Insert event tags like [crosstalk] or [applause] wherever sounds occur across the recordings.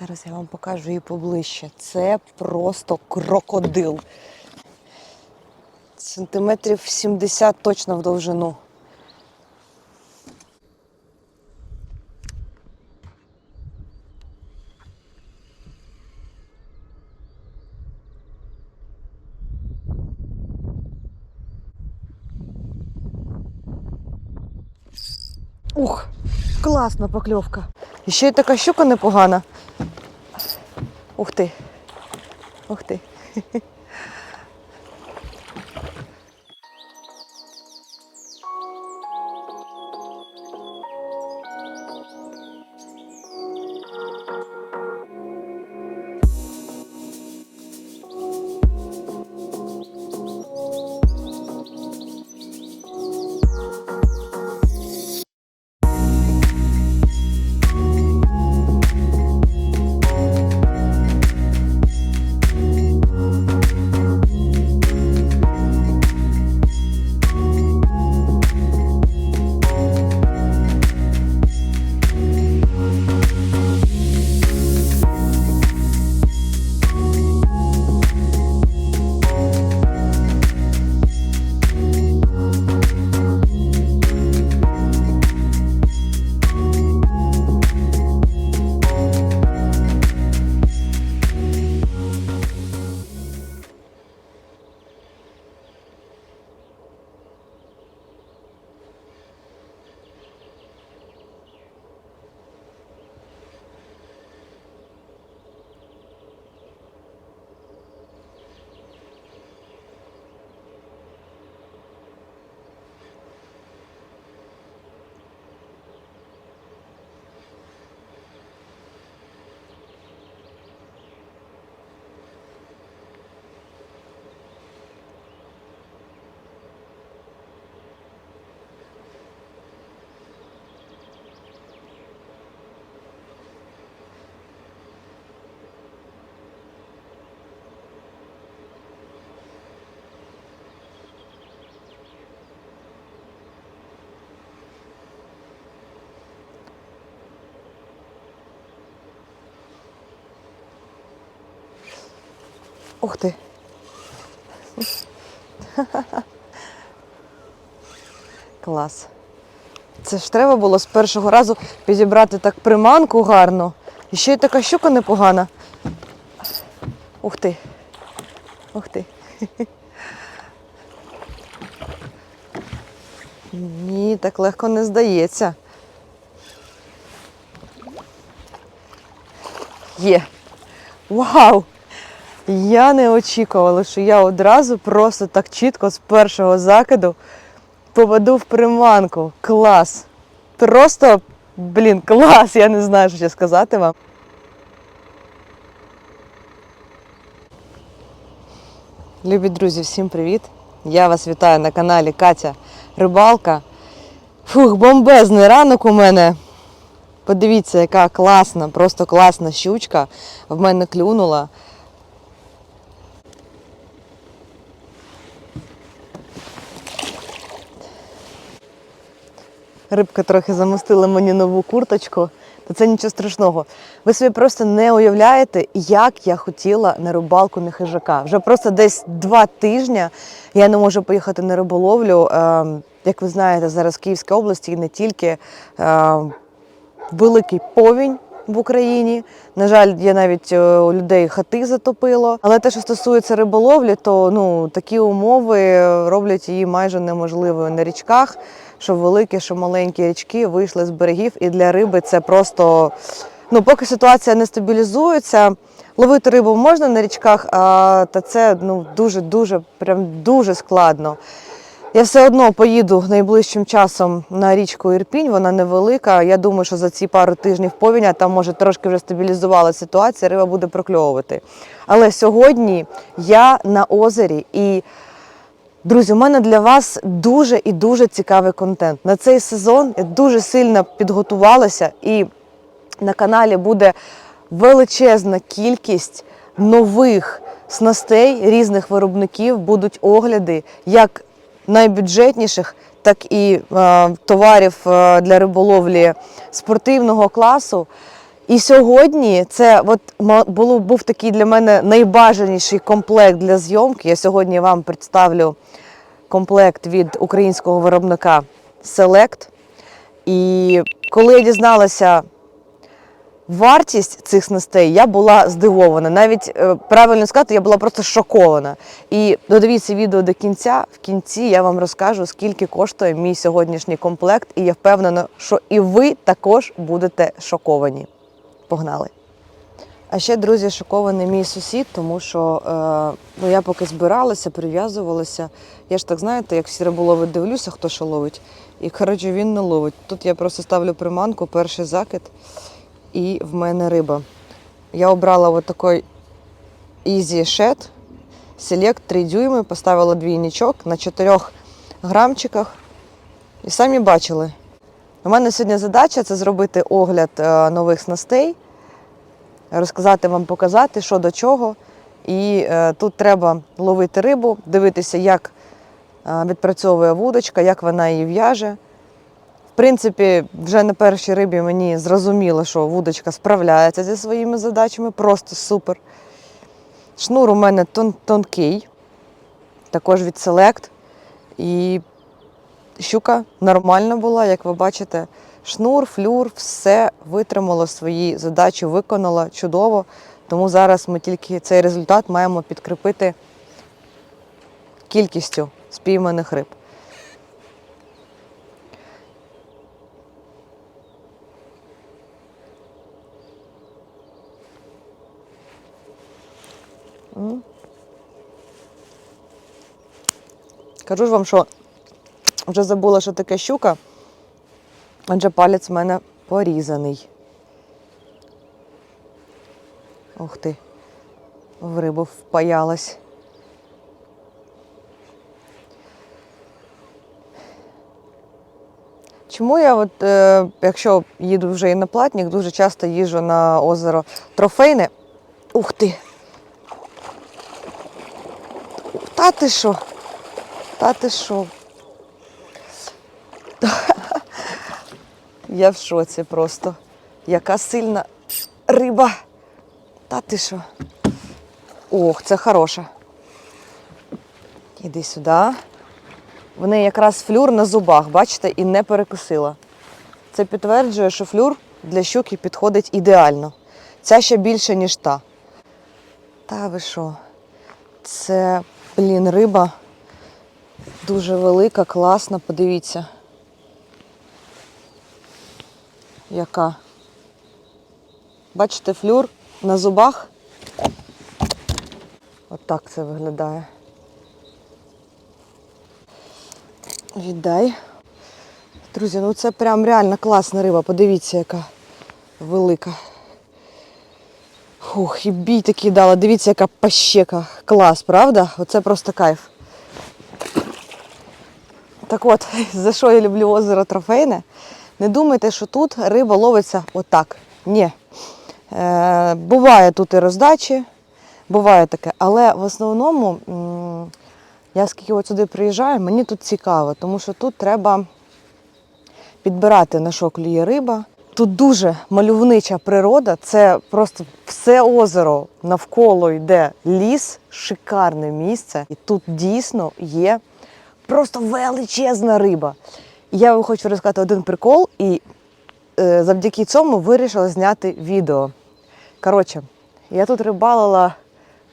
Зараз я вам покажу її поближче. Це просто крокодил. Сантиметрів 70 точно в довжину. Ух, класна покльовка. І ще й така щука непогана. Ух ти. Ух ти. [laughs] Ух ти. Клас. Це ж треба було з першого разу підібрати так приманку гарно. І ще й така щука непогана. Ух ти. Ух ти. Ні, так легко не здається. Є. Вау! Я не очікувала, що я одразу просто так чітко з першого закиду попаду в приманку. Клас! Просто, блін, клас! Я не знаю, що ще сказати вам. Любі друзі, всім привіт! Я вас вітаю на каналі Катя Рибалка. Фух, бомбезний ранок у мене. Подивіться, яка класна, просто класна щучка в мене клюнула. Рибка трохи замостила мені нову курточку, то це нічого страшного. Ви собі просто не уявляєте, як я хотіла на рибалку на хижака. Вже просто десь два тижні я не можу поїхати на риболовлю. Е, Як ви знаєте, зараз в Київській області і не тільки е, великий повінь в Україні. На жаль, є навіть е, у людей хати затопило. Але те, що стосується риболовлі, то ну такі умови роблять її майже неможливою на річках. Що великі, що маленькі річки вийшли з берегів, і для риби це просто ну, поки ситуація не стабілізується. Ловити рибу можна на річках, а та це ну дуже дуже прям дуже складно. Я все одно поїду найближчим часом на річку Ірпінь, вона невелика. Я думаю, що за ці пару тижнів повіня там може трошки вже стабілізувалася ситуація, риба буде прокльовувати. Але сьогодні я на озері і. Друзі, у мене для вас дуже і дуже цікавий контент. На цей сезон я дуже сильно підготувалася, і на каналі буде величезна кількість нових снастей різних виробників, будуть огляди як найбюджетніших, так і е, товарів е, для риболовлі спортивного класу. І сьогодні це от було, був такий для мене найбажаніший комплект для зйомки. Я сьогодні вам представлю комплект від українського виробника Select. І коли я дізналася вартість цих снастей, я була здивована. Навіть е, правильно сказати, я була просто шокована. І додивіться відео до кінця. В кінці я вам розкажу, скільки коштує мій сьогоднішній комплект, і я впевнена, що і ви також будете шоковані. Погнали! А ще, друзі, шокований мій сусід, тому що е, ну, я поки збиралася, прив'язувалася. Я ж так знаєте, як риболови дивлюся, хто що ловить. І коротше він не ловить. Тут я просто ставлю приманку, перший закид, і в мене риба. Я обрала от такий Easy Shed Select 3 дюйми, поставила двійничок на 4 грамчиках. І самі бачили. У мене сьогодні задача це зробити огляд е, нових снастей розказати вам, показати, що до чого. І е, тут треба ловити рибу, дивитися, як е, відпрацьовує вудочка, як вона її в'яже. В принципі, вже на першій рибі мені зрозуміло, що вудочка справляється зі своїми задачами, просто супер. Шнур у мене тон- тонкий, також від Select. І щука нормальна була, як ви бачите. Шнур, флюр, все витримало свої задачі, виконало чудово. Тому зараз ми тільки цей результат маємо підкріпити кількістю спійманих риб. Кажу ж вам, що вже забула, що таке щука, адже палець в мене порізаний. Ух ти, в рибу впаялась. Чому я, от, е, якщо їду вже і на платник, дуже часто їжджу на озеро Трофейне. Ух ти! Та ти що? Та ти що? [laughs] Я в шоці просто. Яка сильна риба. Та ти що? Ох, це хороша. Іди сюди. В неї якраз флюр на зубах, бачите, і не перекусила. Це підтверджує, що флюр для щуки підходить ідеально. Ця ще більше, ніж та. Та ви що? Це, блін, риба дуже велика, класна, подивіться. Яка? Бачите, флюр на зубах? От так це виглядає. Віддай. Друзі, ну це прям реально класна риба. Подивіться, яка велика. Фух, і бій такий дала. Дивіться, яка пащека. Клас, правда? Оце просто кайф. Так от, [laughs] за що я люблю озеро Трофейне? Не думайте, що тут риба ловиться отак. Ні. Е, буває тут і роздачі, буває таке. Але в основному, я скільки от сюди приїжджаю, мені тут цікаво, тому що тут треба підбирати на що клює риба. Тут дуже мальовнича природа, це просто все озеро навколо йде ліс, шикарне місце. І тут дійсно є просто величезна риба. Я вам хочу розказати один прикол, і е, завдяки цьому вирішила зняти відео. Коротше, я тут рибалила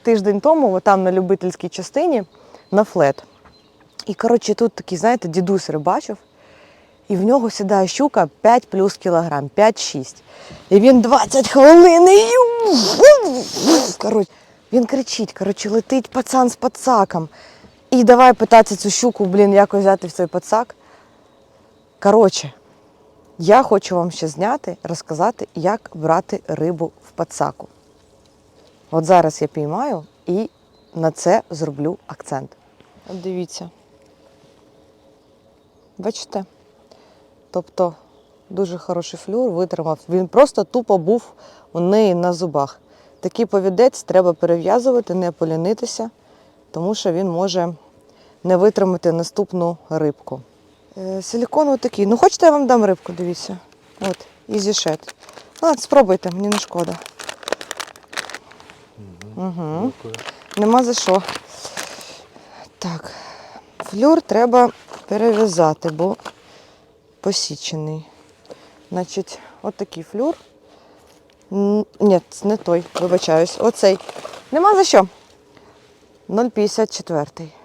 тиждень тому, там на любительській частині, на флет. І коротше, тут такий, знаєте, дідусь рибачив, і в нього сідає щука 5 плюс кілограм, 5-6. І він 20 хвилин. і Коротше, він кричить, коротше, летить пацан з пацаком. І давай питатися цю щуку, блін, якось взяти в цей пацак. Коротше, я хочу вам ще зняти, розказати, як брати рибу в пацаку. От зараз я піймаю і на це зроблю акцент. От дивіться. Бачите? Тобто дуже хороший флюр витримав. Він просто тупо був у неї на зубах. Такий повідець треба перев'язувати, не полінитися, тому що він може не витримати наступну рибку. Е, Силікон отакий. Ну, хочете, я вам дам рибку, дивіться. От, Easy Shed. А, спробуйте, мені не шкода. Угу. Нема за що. Так, флюр треба перев'язати, бо посічений. Значить, от такий флюр. Ні, це не той, вибачаюсь. Оцей. Нема за що. 0,54.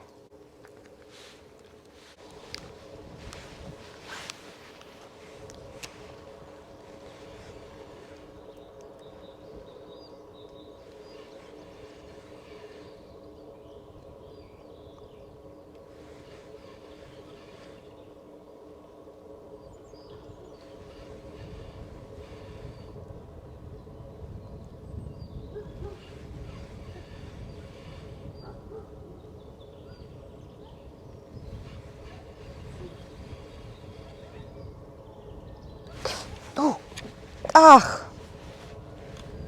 Ах!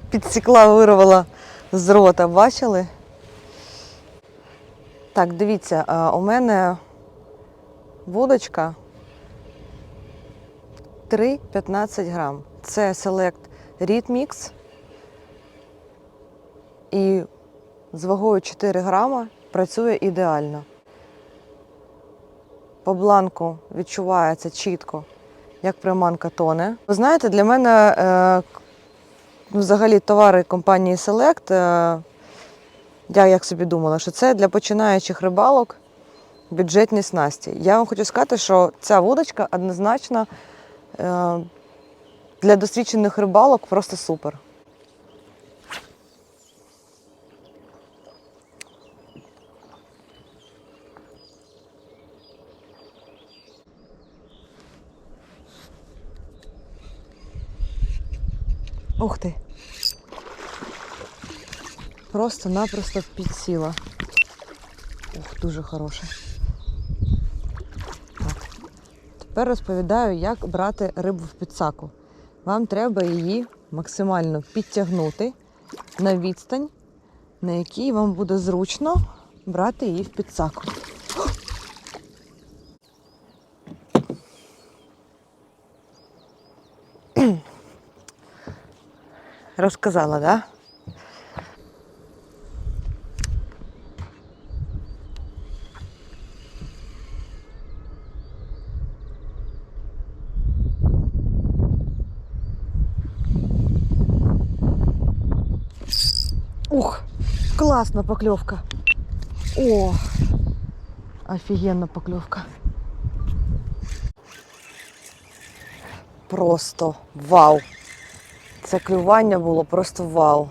Підсікла, вирвала з рота, бачили? Так, дивіться, у мене вудочка 3,15 грам. Це Select Reed Mix. І з вагою 4 грама працює ідеально. По бланку відчувається чітко, як приманка тоне. Ви знаєте, для мене е, взагалі товари компанії Select, е, я як собі думала, що це для починаючих рибалок бюджетні снасті. Я вам хочу сказати, що ця вудочка однозначно е, для досвідчених рибалок просто супер. Ух ти. Просто-напросто підсіла. Ух, дуже хороше. Так. Тепер розповідаю, як брати рибу в підсаку. Вам треба її максимально підтягнути на відстань, на якій вам буде зручно брати її в підсаку. Розказала, так? Да? Ух, класна покльовка. О, офігенна покльовка. Просто вау. Це клювання було просто вау.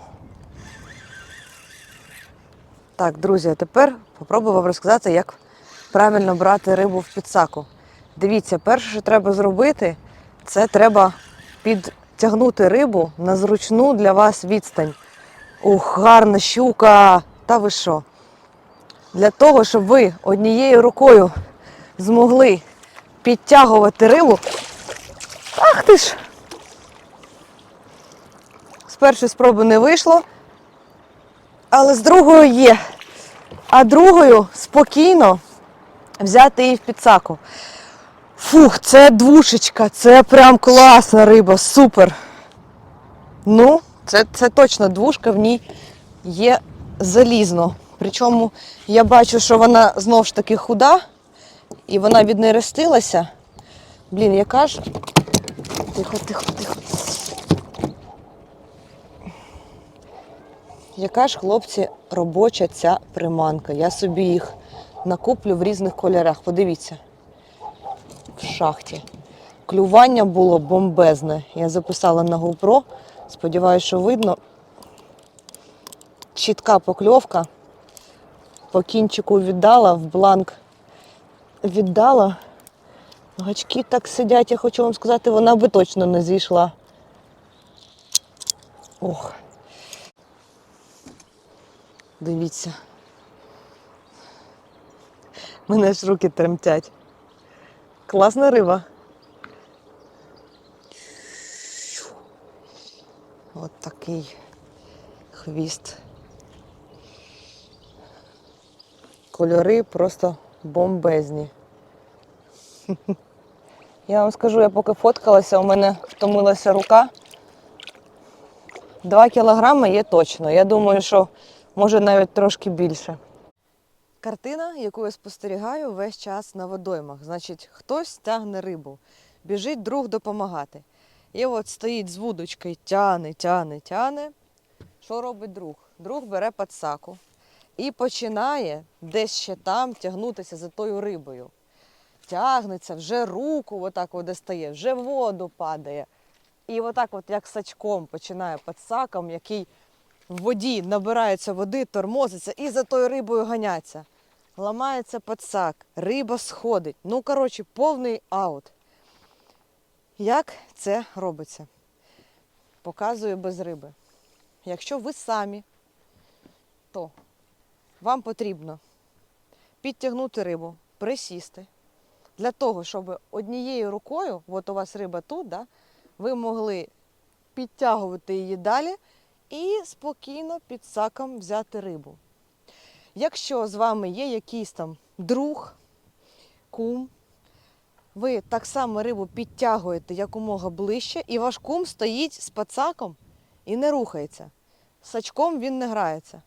Так, друзі, а тепер попробую вам розказати, як правильно брати рибу в підсаку. Дивіться, перше, що треба зробити, це треба підтягнути рибу на зручну для вас відстань. Ух, гарна щука! Та ви що? Для того, щоб ви однією рукою змогли підтягувати рибу. Ах ти ж! Першої спроби не вийшло, але з другою є. А другою спокійно взяти її в підсаку. Фух, це двушечка, це прям класна риба, супер. Ну, це, це точно двушка, в ній є залізно. Причому я бачу, що вона знов ж таки худа, і вона віднерестилася. Блін, яка ж. Тихо, тихо, тихо. Яка ж, хлопці, робоча ця приманка. Я собі їх накуплю в різних кольорах. Подивіться. В шахті. Клювання було бомбезне. Я записала на GoPro. Сподіваюся, що видно. Чітка покльовка. По кінчику віддала, в бланк віддала. Гачки так сидять, я хочу вам сказати, вона би точно не зійшла. Ох. Дивіться. Мене ж руки тремтять. Класна риба. От такий хвіст. Кольори просто бомбезні. Я вам скажу, я поки фоткалася, у мене втомилася рука. 2 кілограми є точно. Я думаю, що може навіть трошки більше. Картина, яку я спостерігаю весь час на водоймах. Значить, хтось тягне рибу, біжить друг допомагати. І от стоїть з вудочкою, тяне, тяне, тяне. Що робить друг? Друг бере подсаку і починає десь ще там тягнутися за тою рибою. Тягнеться, вже руку отак от достає, вже воду падає. І отак, от як сачком починає подсаком, який в воді набирається води, тормозиться і за тою рибою ганяться. Ламається подсак, риба сходить. Ну, коротше, повний аут. Як це робиться? Показую без риби. Якщо ви самі, то вам потрібно підтягнути рибу, присісти, для того, щоб однією рукою, от у вас риба тут, да, ви могли підтягувати її далі і спокійно під саком взяти рибу. Якщо з вами є якийсь там друг, кум, ви так само рибу підтягуєте якомога ближче, і ваш кум стоїть з пацаком і не рухається. Сачком він не грається.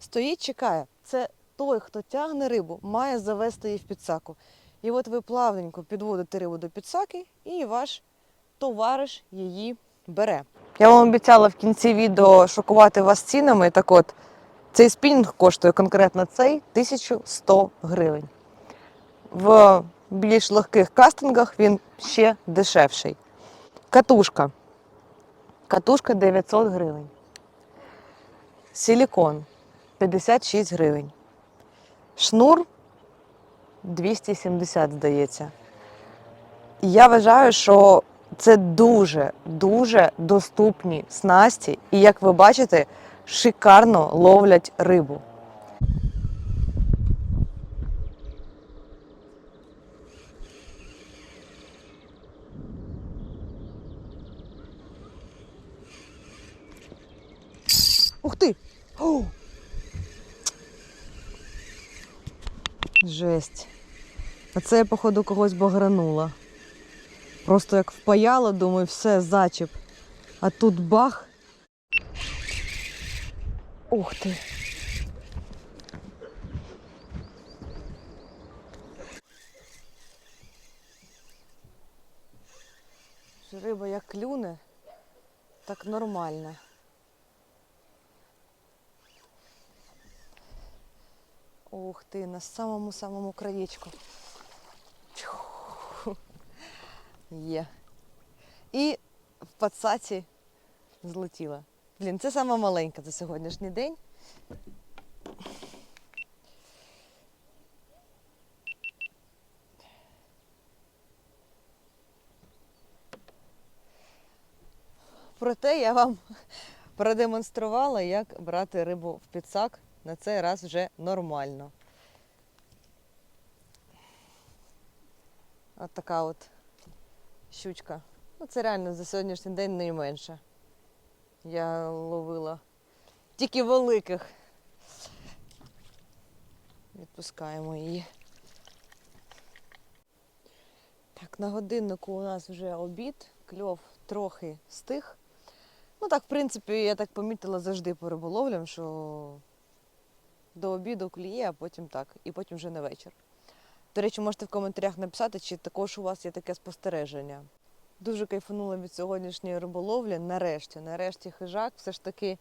Стоїть, чекає. Це той, хто тягне рибу, має завести її в підсаку. І от ви плавненько підводите рибу до підсаки, і ваш товариш її бере. Я вам обіцяла в кінці відео шокувати вас цінами. Так от, цей спінінг коштує конкретно цей 1100 гривень. В більш легких кастингах він ще дешевший. Катушка. Катушка 900 гривень. Силікон 56 гривень. Шнур 270, здається. Я вважаю, що це дуже дуже доступні снасті, і як ви бачите, шикарно ловлять рибу. Ух ти! О! Жесть. А це я, походу, когось багранула. Просто як впаяла, думаю, все, зачіп. А тут бах. Ух ти. Риба як клюне, так нормально. Ух ти, на самому-самому краєчку. Чух. Є. І в пацаці злетіла. Блін, це сама маленька за сьогоднішній день. Проте я вам продемонструвала, як брати рибу в підсак. На цей раз вже нормально. От така от щучка. Ну, це реально за сьогоднішній день найменше. Я ловила тільки великих. Відпускаємо її. Так, на годиннику у нас вже обід, кльов трохи стих. Ну так, в принципі, я так помітила завжди по риболовлям, що до обіду кліє, а потім так, і потім вже на вечір. До речі, можете в коментарях написати, чи також у вас є таке спостереження. Дуже кайфанула від сьогоднішньої риболовлі. Нарешті, нарешті хижак, все ж таки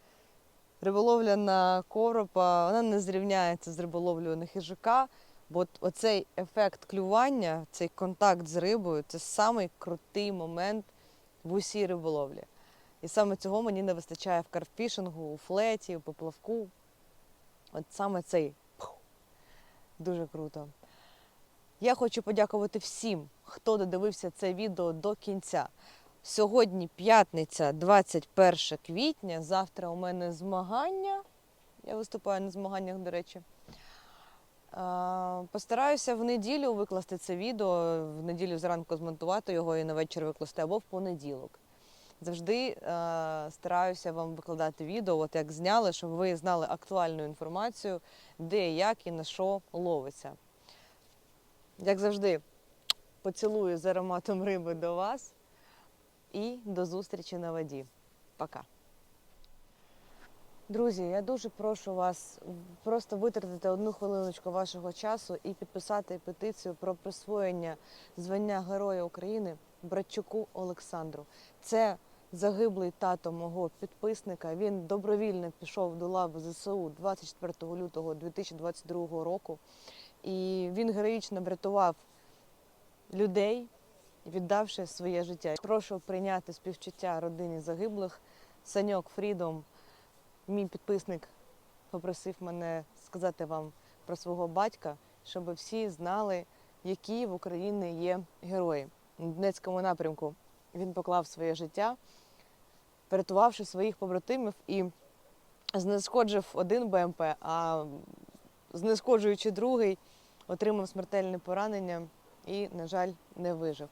риболовля на коропа, вона не зрівняється з риболовлею на хижака, бо оцей ефект клювання, цей контакт з рибою це самий крутий момент в усій риболовлі. І саме цього мені не вистачає в карфішингу, у флеті, у поплавку. От саме цей дуже круто. Я хочу подякувати всім, хто додивився це відео до кінця. Сьогодні п'ятниця, 21 квітня. Завтра у мене змагання. Я виступаю на змаганнях, до речі. Постараюся в неділю викласти це відео, в неділю зранку змонтувати його і на вечір викласти або в понеділок. Завжди е, стараюся вам викладати відео, от як зняли, щоб ви знали актуальну інформацію, де, як і на що ловиться. Як завжди, поцілую з ароматом риби до вас і до зустрічі на воді. Пока! Друзі, я дуже прошу вас просто витратити одну хвилиночку вашого часу і підписати петицію про присвоєння звання Героя України Братчуку Олександру. Це загиблий тато мого підписника. Він добровільно пішов до лав ЗСУ 24 лютого 2022 року. І він героїчно врятував людей, віддавши своє життя. Прошу прийняти співчуття родині загиблих. Саньок Фрідом, мій підписник, попросив мене сказати вам про свого батька, щоб всі знали, які в Україні є герої. На Донецькому напрямку він поклав своє життя, врятувавши своїх побратимів і знешкоджив один БМП, а знешкоджуючи другий, отримав смертельне поранення і, на жаль, не вижив.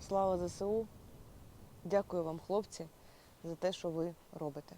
Слава ЗСУ! Дякую вам, хлопці, за те, що ви робите.